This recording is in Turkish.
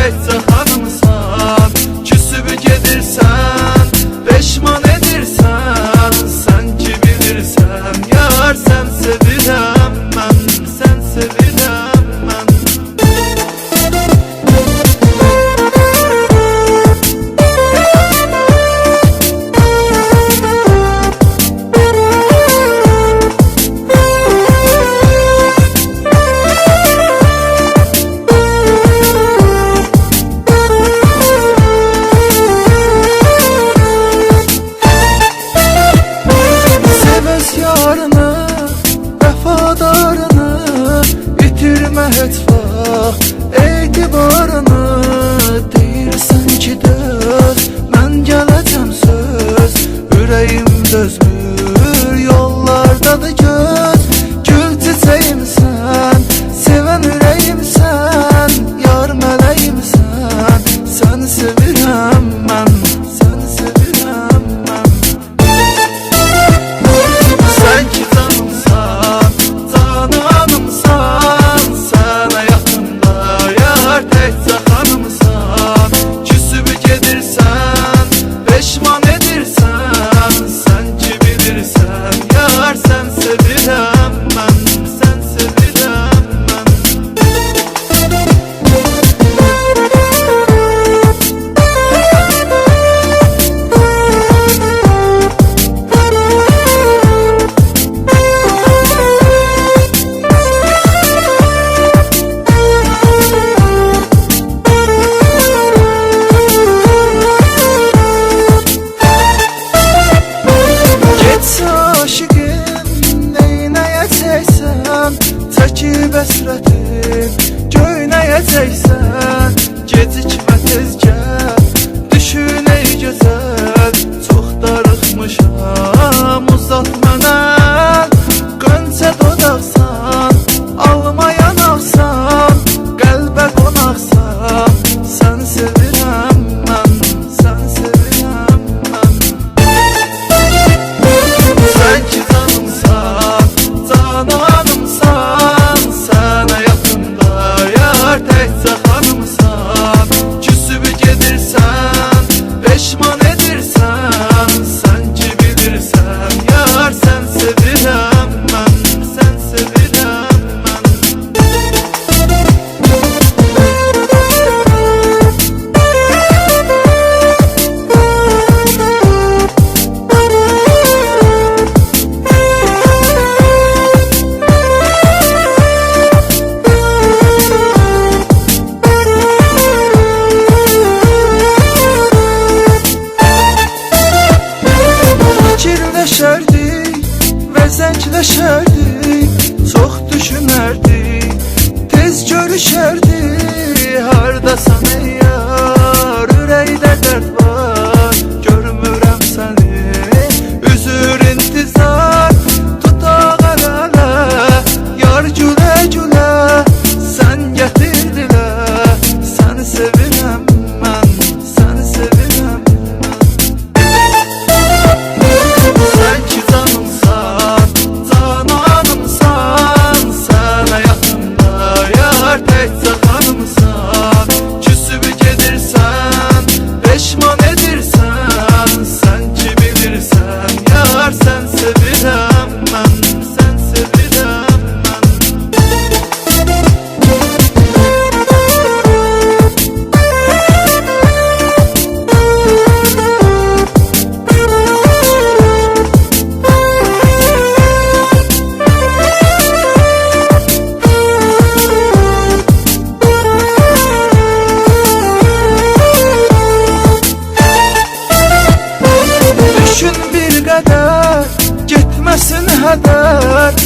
salvezza eşitiz Ben geleceğim söz. Yüreğim Jason. düşerdi düşün bir qədər Getməsin hədər